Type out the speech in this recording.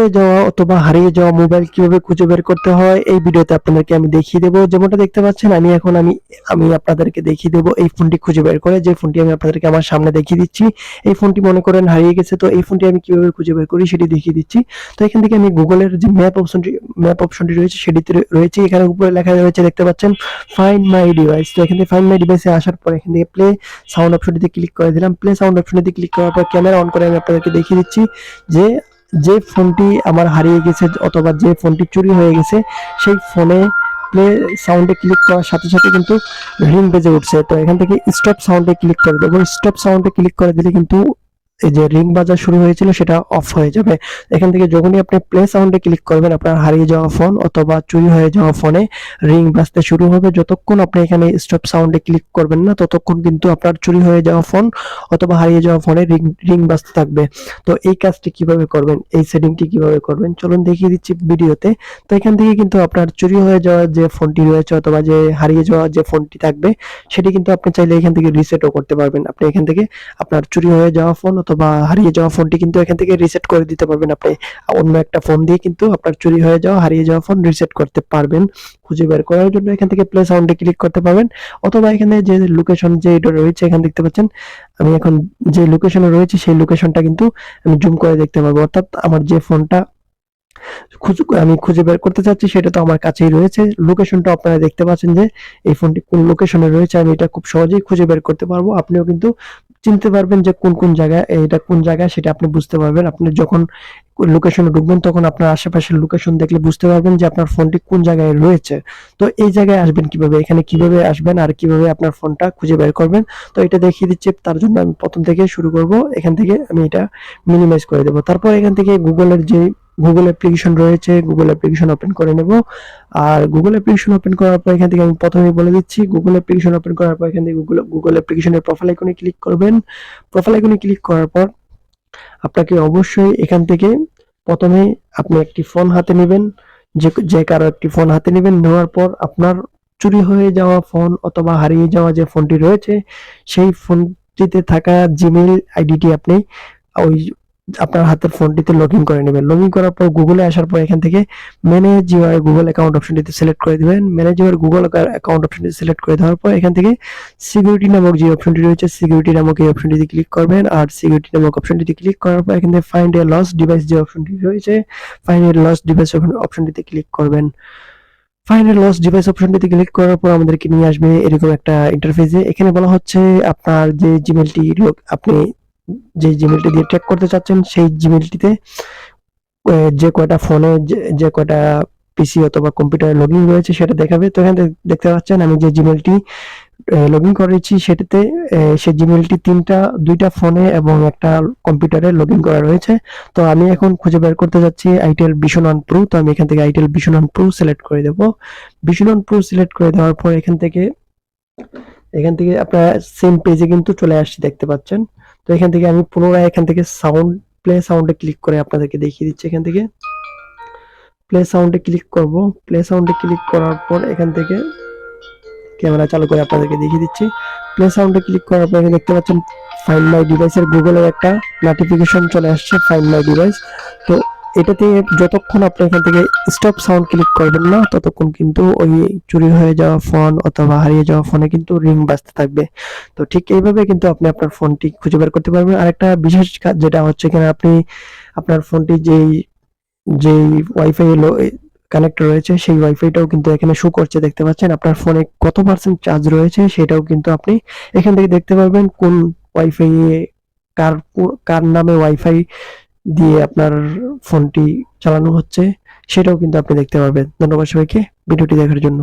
হয়ে যাওয়া অথবা হারিয়ে যাওয়া মোবাইল কীভাবে খুঁজে বের করতে হয়, এই ভিডিওতে আপনাদেরকে আমি দেখিয়ে দেবো। যেমনটা দেখতে পাচ্ছেন, আমি এখন আমি আমি আপনাদেরকে দেখিয়ে দেবো এই ফোনটি খুঁজে বের করে। যে ফোনটি আমি আপনাদেরকে আমার সামনে দেখিয়ে দিচ্ছি, এই ফোনটি মনে করেন হারিয়ে গেছে, তো এই ফোনটি আমি কীভাবে খুঁজে বের করি সেটি দেখিয়ে দিচ্ছি। তো এখান থেকে আমি গুগলের যে ম্যাপ অপশনটি ম্যাপ অপশনটি রয়েছে, সেটিতে রয়েছে। এখানে উপরে লেখা রয়েছে, দেখতে পাচ্ছেন ফাইন্ড মাই ডিভাইস তো এখান থেকে ফাইন্ড মাই ডিভাইসে আসার পর এখান থেকে প্লে সাউন্ড অপশনটিতে ক্লিক করে দিলাম। প্লে সাউন্ড অপশনটিতে ক্লিক করার পর ক্যামেরা অন করে আমি আপনাদেরকে দেখিয়ে দিচ্ছি যে যে ফোনটি আমার হারিয়ে গেছে অথবা যে ফোনটি চুরি হয়ে গেছে, সেই ফোনে প্লে সাউন্ডে ক্লিক করার সাথে সাথে কিন্তু রিং বেজে উঠছে। তো এখান থেকে স্টপ সাউন্ডে ক্লিক করে দেবো। স্টপ সাউন্ডে ক্লিক করে দিলে কিন্তু যে রিং বাজা শুরু হয়েছিল, সেটা অফ হয়ে যাবে। এখান থেকে যখনই আপনি প্লে সাউন্ডে ক্লিক করবেন, আপনার হারিয়ে যাওয়া ফোন অথবা চুরি হয়ে যাওয়া ফোনে রিং বাজতে শুরু হবে। যতক্ষণ আপনি এখানে স্টপ সাউন্ডে ক্লিক করবেন না, ততক্ষণ কিন্তু আপনার চুরি হয়ে যাওয়া ফোন অথবা হারিয়ে যাওয়া ফোনে রিং রিং বাজতে থাকবে। তো এই কাজটি কীভাবে করবেন, এই সেটিংটি কীভাবে করবেন, চলুন দেখিয়ে দিচ্ছি ভিডিওতে। তো এখান থেকে কিন্তু আপনার চুরি হয়ে যাওয়া যে ফোনটি রয়েছে অথবা যে হারিয়ে যাওয়া যে ফোনটি থাকবে, সেটি কিন্তু আপনি চাইলে এখান থেকে রিসেটও করতে পারবেন। আপনি এখান থেকে আপনার চুরি হয়ে যাওয়া ফোন অথবা হারিয়ে যাওয়া ফোনটি কিন্তু এখান থেকে রিসেট করে দিতে পারবেন আপনি। অন্য একটা ফোন দিয়ে কিন্তু আপনার চুরি হয়ে যাওয়া, হারিয়ে যাওয়া ফোন রিসেট করতে পারবেন। খুঁজে বের করার জন্য এখান থেকে প্লে সাউন্ডে ক্লিক করতে পারবেন। অথবা এখানে যে লোকেশন যে রয়েছে, এখানে দেখতে পাচ্ছেন, আমি এখন যে লোকেশনে রয়েছে, সেই লোকেশনটা কিন্তু আমি জুম করে দেখতে পারব। অর্থাৎ আমার যে ফোনটা আমি খুঁজে বের করতে চাচ্ছি, সেটা তো আমার কাছেই রয়েছে। লোকেশনটা আপনারা দেখতে পাচ্ছেন যে, এই ফোনটি কোন লোকেশনে রয়েছে, আমি এটা খুব সহজেই খুঁজে বের করতে পারব। আপনিও কিন্তু চিনতে পারবেন যে কোন কোন জায়গায় এটা কোন জায়গায় সেটা আপনি বুঝতে পারবেন। আপনি যখন লোকেশনে ঢুকবেন, তখন আপনার আশেপাশের লোকেশন দেখলে বুঝতে পারবেন যে আপনার ফোনটি কোন জায়গায় রয়েছে। তো এই জায়গায় আসবেন কীভাবে? এখানে কীভাবে আসবেন আর কীভাবে আপনার ফোনটা খুঁজে বের করবেন? তো এটা দেখিয়ে দিচ্ছি, তার জন্য আমি প্রথম থেকে শুরু করব। এখান থেকে আমি এটা মিনিমাইজ করে দেবো। তারপর এখান থেকে গুগলের যে গুগল অ্যাপ্লিকেশন রয়েছে গুগল অ্যাপ্লিকেশন ওপেন করে নেব। আর গুগল অ্যাপ্লিকেশন ওপেন করার পর এখান থেকে আমি প্রথমেই বলে দিচ্ছি গুগল অ্যাপ্লিকেশন ওপেন করার পর এখান থেকে গুগল গুগল অ্যাপ্লিকেশনের প্রোফাইল আইকনে ক্লিক করবেন। প্রোফাইল আইকনে ক্লিক করার পর আপনাকে অবশ্যই এখান থেকে প্রথমে আপনি একটি ফোন হাতে নেবেন। যে যে কারও একটি ফোন হাতে নেবেন, নেওয়ার পর আপনার চুরি হয়ে যাওয়া ফোন অথবা হারিয়ে যাওয়া যে ফোনটি রয়েছে, সেই ফোনটিতে থাকা জিমেইল আইডিটি আপনি ওই আপনার হাতের ফোনটিতে লগ ইন করে নেবেন। লগ ইন করার পর গুগলে আসার পর এখান থেকে ম্যানেজ ইউর গুগল অ্যাকাউন্ট অপশনটিতে সিলেক্ট করে দিবেন। ম্যানেজ ইউর গুগল অ্যাকাউন্ট অপশনটি সিলেক্ট করে দেওয়ার পর এখান থেকে সিকিউরিটি নামক যে অপশনটি রয়েছে সিকিউরিটি নামক এই অপশনটিতে ক্লিক করবেন আর সিকিউরিটি নামক অপশনটিতে ক্লিক করার পর এখান থেকে ফাইন্ড এ লস ডিভাইস যে অপশনটি রয়েছে ফাইন্ড এ লস ডিভাইস অপশনটিতে ক্লিক করবেন। ফাইনাল লস ডিভাইস অপশনটিতে ক্লিক করার পর আমাদেরকে নিয়ে আসবে এরকম একটা ইন্টারফেসে এখানে বলা হচ্ছে আপনার যে জিমেলটি আপনি যে জিমেলটি দিয়ে ট্র্যাক করতে চাচ্ছেন, সেই জিমেলটিতে যে কয়টা ফোনে যে কয়টা পিসি অথবা কম্পিউটারে লগ ইন রয়েছে সেটা দেখাবে। তো এখানে দেখতে পাচ্ছেন, আমি যে জিমেলটি লগ ইন করেছি সেটাতে সেই জিমেলটি তিনটা, দুইটা ফোনে এবং একটা কম্পিউটারে লগ ইন করা রয়েছে। তো আমি এখন খুঁজে বের করতে যাচ্ছি আইটেল ভিশন অন প্রো তো আমি এখান থেকে আইটেল ভিশন প্রো সিলেক্ট করে দেবো। ভিশন অন প্রো সিলেক্ট করে দেওয়ার পর এখান থেকে এখান থেকে আপনারা সেম পেজে কিন্তু চলে আসছে, দেখতে পাচ্ছেন। তো এখান থেকে আমি পুনরায় এখান থেকে সাউন্ড প্লে সাউন্ডে ক্লিক করে আপনাদেরকে দেখিয়ে দিচ্ছি এখান থেকে। প্লে সাউন্ডে ক্লিক করব। প্লে সাউন্ডে ক্লিক করার পর এখান থেকে ক্যামেরা চালু করে আপনাদেরকে দেখিয়ে দিচ্ছি। প্লে সাউন্ডে ক্লিক করার পর এখানে দেখতে পাচ্ছেন ফাইন্ড মাই ডিভাইসের গুগলের একটা নোটিফিকেশন চলে আসছে ফাইন্ড মাই ডিভাইস তো এটাতে যতক্ষণ আপনি এখান থেকে স্টপ সাউন্ড ক্লিক করবেন না, ততক্ষণ কিন্তু ওই চুরি হয়ে যাওয়া ফোন অথবা হারিয়ে যাওয়া ফোনে কিন্তু রিং বাজতে থাকবে। তো ঠিক এইভাবে কিন্তু আপনি আপনার ফোনটি খুঁজে বের করতে পারবেন। আরেকটা বিশেষ কাজ যেটা হচ্ছে এখানে আপনি আপনার ফোনটি যেই যেই ওয়াইফাই কানেক্ট রয়েছে, সেই ওয়াইফাইটাও কিন্তু এখানে শো করছে, দেখতে পাচ্ছেন। আপনার ফোনে কত পার্সেন্ট চার্জ রয়েছে সেটাও কিন্তু আপনি এখান থেকে দেখতে পারবেন কোন ওয়াইফাই কার কার নামে ওয়াইফাই দিয়ে আপনার ফোনটি চালানো হচ্ছে, সেটাও কিন্তু আপনি দেখতে পারবেন। ধন্যবাদ সবাইকে, ভিডিওটি দেখার জন্য।